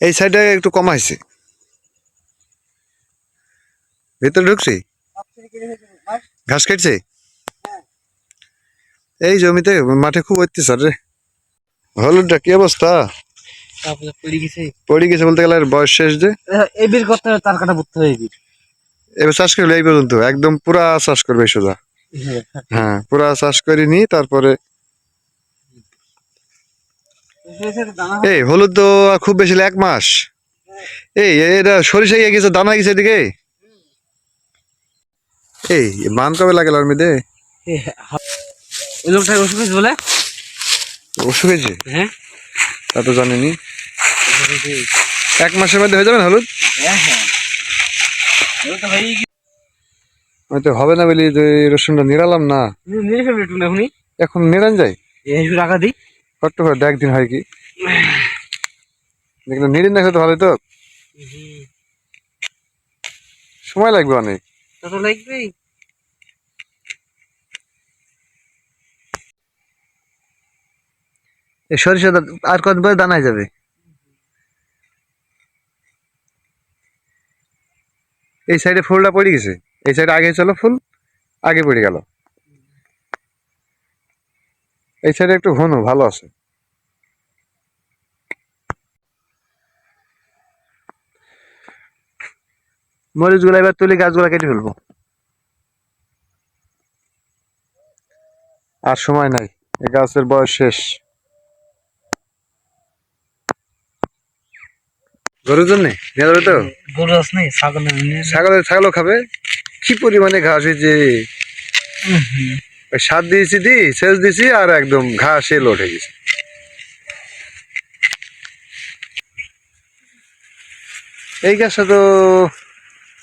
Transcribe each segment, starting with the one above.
এই সাইডে একটু কমাইছে ভিতরে ঢুকছি? ঘাস কেটছে? এই জমিতে মাঠে খুব অত্যাচার রে। হলুদটা কি অবস্থা? পড়ে গেছে। বলতে গেলে বয়স শেষ যে। এই বের তার কাটা পড়তে হবে এবার চাষ করলে এই পর্যন্ত। একদম পুরা চাষ করবে সোজা। হ্যাঁ। পুরা চাষ করিনি তারপরে এই হলুদ তো খুব বেশি এক মাস। এই এটা সরিষা গিয়ে গেছে দানা গেছে এদিকে। এই মান কবে লাগে আর মেয়েদে ওই লোকটা ওষুধ খেয়েছে বলে? ওষুধ হয়েছে? হ্যাঁ। তা তো জানিনি। এক মাসের মধ্যে হয়ে যাবে না হলুদ? হ্যাঁ হ্যাঁ। হয়তো হবে না বলি যে রসুনটা নিরালাম না। এখন নিরান যায়। এই রাখা দিই। কত করে দেখ দিন হয় কি। নিরিন দেখে তো ভালোই তো। সময় লাগবে অনেক। লাগবেই। সরিষা আর কত পরে দানায় যাবে? এই সাইডে ফুলটা পড়ে গেছে। এই সাইডে আগে চলো ফুল আগে পড়ে গেল। এই সাইডে একটু ঘন ভালো আছে। মরিচগুলো এবার তুলি গাছগুলো কেটে ফেলব। আর সময় নাই এই গাছের বয়স শেষ। গরুর জন্য? তো? গরু আস নেই ছাগল ছাগলের ছাগলও খাবে? কি পরিমাণে ঘাস হয়েছে ওই সার দিয়েছি দি, সেচ দিয়েছি আর একদম ঘাস এল উঠে গেছে। এই গাছটা তো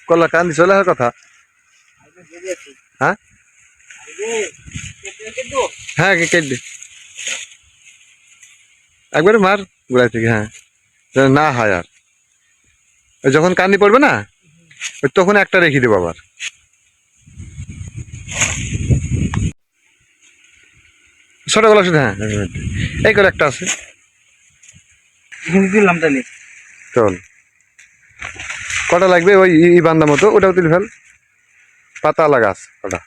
কলা কান্দি চলে আসার কথা। হ্যাঁ? হ্যাঁ কেটে দে। একবারে মার গোড়ায় থেকে হ্যাঁ। না হয় আর। যখন কান্দি পড়বে না তখন একটা রেখে দেবো আবার। ছোট গলা শুধু হ্যাঁ। এই করে একটা আছে। দিলাম তাহলে চল। কটা লাগবে ওই ই- বান্দা মতো? ওটাও তুলে ফেল। পাতা লাগাস কটা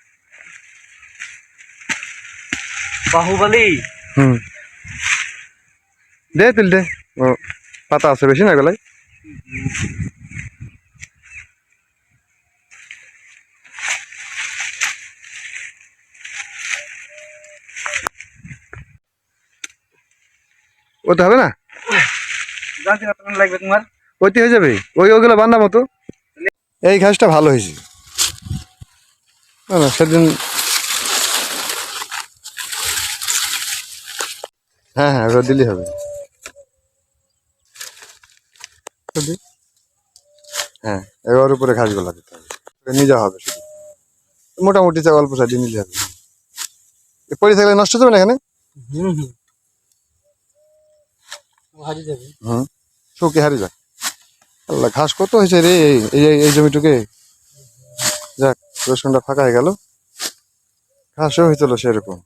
বাহুবলী। হুম। দে তুল দে। ও পাতা আছে বেশি না গলায়? ওতে হবে না? লাগবে তোমার। ওইতে হয়ে যাবে? ওই ওগুলো বান্দা মতো? এই ঘাসটা ভালো হয়েছে। না না সেদিন হ্যাঁ হ্যাঁ ওটা দিলেই হবে। হ্যাঁ এবার উপরে ঘাসগুলো দিতে হবে। নিয়ে যাওয়া হবে শুধু। মোটামুটি চা অল্প সাইডে নিলে হবে। পড়ে থাকলে নষ্ট যাবে না এখানে? হুম হুম। হুম। শুকে হারিয়ে যাক। আল্লাহ ঘাস কত হয়েছে রে? এই এই- জমিটুকে। যাক রসুনটা ফাঁকা হয়ে গেল। ঘাসও হয়েছিল সেরকম।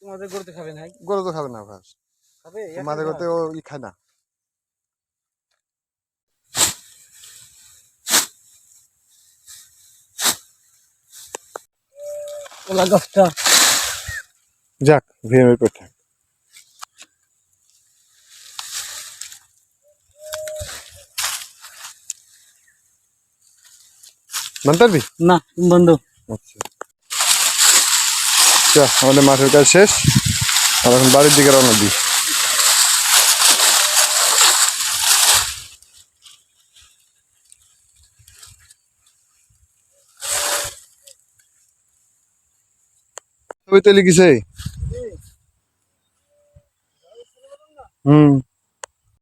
তোমাদের গরু তো খাবে না ঘাস। মাঝে করতে ও ই খায় না। গাছটা যাক ভিএমের পেট থাক মানতে পারবি না বন্ধু। আচ্ছা। আমাদের মাঠের কাজ শেষ। আর এখন বাড়ির দিকে রওনা দিই। ছবি তো লিখিছে হুম।